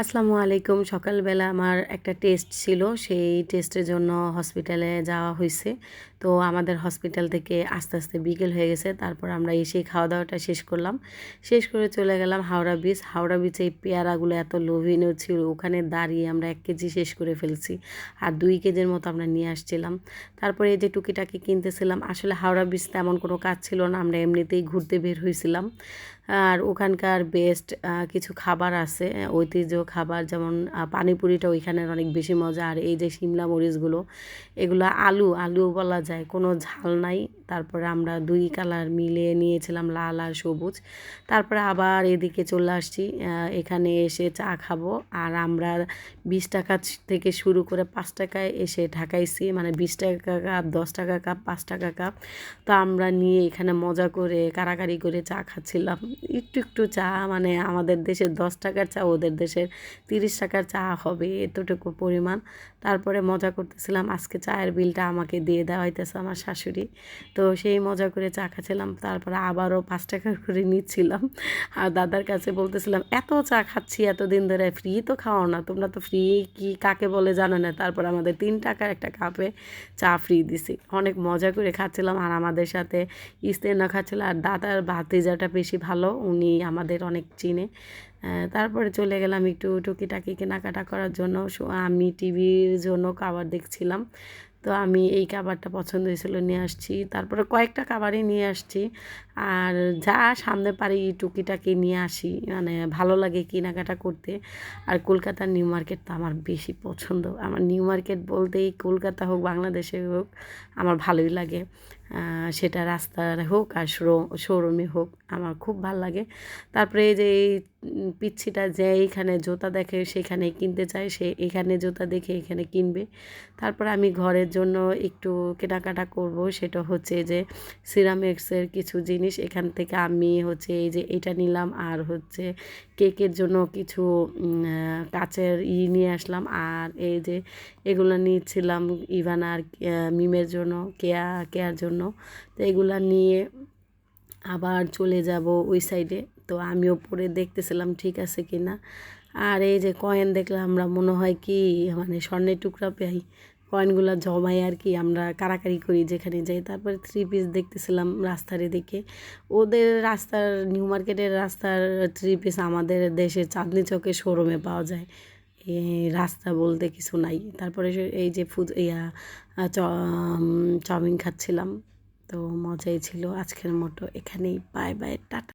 আসসালামু আলাইকুম। সকালবেলা আমার একটা টেস্ট ছিল, সেই টেস্টের জন্য হসপিটালে যাওয়া হয়েছে তো আমাদের হসপিটাল থেকে আস্তে আস্তে বিকেল হয়ে গেছে, তারপর আমরা এসে খাওয়া দাওয়াটা শেষ করলাম। শেষ করে চলে গেলাম হাওড়া বিচ হাওড়া বিচে এই পেয়ারাগুলো এত লোভিনীয় ছিল, ওখানে দাঁড়িয়ে আমরা এক কেজি শেষ করে ফেলছি আর দুই কেজির মতো আমরা নিয়ে আসছিলাম। তারপরে এই যে টুকিটাকি কিনতেছিলাম, আসলে হাওড়া বিচ তেমন কোনো কাজ ছিল না, আমরা এমনিতেই ঘুরতে বের হয়েছিলাম আর ওখানকার বেস্ট কিছু খাবার আছে, ঐতিহ্য খাবার, যেমন পানিপুরিটা ওইখানের অনেক বেশি মজা। আর এই যে শিমলা মরিচগুলো, এগুলো আলু আলু বলা যায়। কোনো ঝাল নাই। তারপরে আমরা দুই কালার মিলে নিয়েছিলাম লাল আর সবুজ। তারপরে আবার এদিকে চলে আসছি এখানে এসে চা খাব। আর আমরা বিশ টাকা থেকে শুরু করে পাঁচ টাকায় এসে ঢাকাইছি মানে বিশ টাকা কাপ, দশ টাকা কাপ, পাঁচ টাকা কাপ। তো আমরা নিয়ে এখানে মজা করে, কারাকারি করে চা খাচ্ছিলাম। একটু একটু চা মানে আমাদের দেশের দশ টাকার চা, ওদের দেশের তিরিশ টাকার চা হবে এতটুকু পরিমাণ। তারপরে মজা করতেছিলাম, আজকে চায়ের বিলটা আমাকে দিয়ে দেওয়া হইতেছে আমার শাশুড়ি। তো সেই মজা করে চা খাচ্ছিলাম। তারপরে আবারও পাঁচ টাকা করে নিচ্ছিলাম। আর দাদার কাছে বলতেছিলাম, এত চা খাচ্ছি, এতদিন ধরে ফ্রি তো খাওয়াও না, তোমরা তো ফ্রি কি, কাকে বলে জানো না? তারপর আমাদের তিন টাকার একটা কাপে চা ফ্রি দিছি। অনেক মজা করে খাচ্ছিলাম আর আমাদের সাথে ইস্তেনা খাচ্ছিল। আর দাদার ভাতিজাটা বেশি ভালো, উনি আমাদের অনেক চিনে। তারপরে চলে গেলাম একটু টুকিটাকি কেনাকাটা করার জন্য। আমি টিভির জন্য খাবার দেখছিলাম। তো আমি এই খাবারটা পছন্দ হয়েছিল, নিয়ে আসছি। তারপরে কয়েকটা খাবারই নিয়ে আসছি। আর যা সামনে পারি টুকিটাকি নিয়ে আসি মানে ভালো লাগে কেনাকাটা করতে। আর কলকাতার নিউ মার্কেট তো আমার বেশি পছন্দ। আমার নিউ মার্কেট বলতেই কলকাতা হোক, বাংলাদেশে হোক, আমার ভালোই লাগে। সেটা রাস্তার হোক আর শোরুমে হোক, আমার খুব ভালো লাগে। তারপরে যে এই পিচ্ছিটা যে এইখানে জুতা দেখে সেখানে কিনতে চায়, সে এখানে জুতা দেখে এখানে কিনবে। তারপর আমি ঘরের জন্য একটু কেনাকাটা করব, সেটা হচ্ছে যে সিরামিক্সের কিছু জিনিস। এখান থেকে আমি হচ্ছে এই যে এটা নিলাম আর হচ্ছে কেকের জন্য কিছু কাচের ই নিয়ে আসলাম। আর এই যে এগুলো নিয়েছিলাম ইভান আর মিমের জন্য, কেয়া, কেয়ার জন্য। তো এগুলো নিয়ে আবার চলে যাব ওই সাইডে তো আমিও পরে দেখতেছিলাম ঠিক আছে কি না আর এই যে কয়েন দেখলে আমরা মনে হয় কি মানে স্বর্ণের টুকরা পাই। কয়েনগুলো জমাই আর কি আমরা কারাকারি করি যেখানে যাই। তারপরে থ্রি পিস দেখতেছিলাম রাস্তার দেখে ওদের রাস্তার নিউ মার্কেটের রাস্তার থ্রি পিস আমাদের দেশের চাঁদনি চকের শোরুমে পাওয়া যায়। রাস্তা বলতে কিছু নাই। তারপরে এই যে ফুড ইয়া চাউমিন খাচ্ছিলাম। তো মজাই ছিল আজকের মতো। এখানেই বাই বাই টাটা।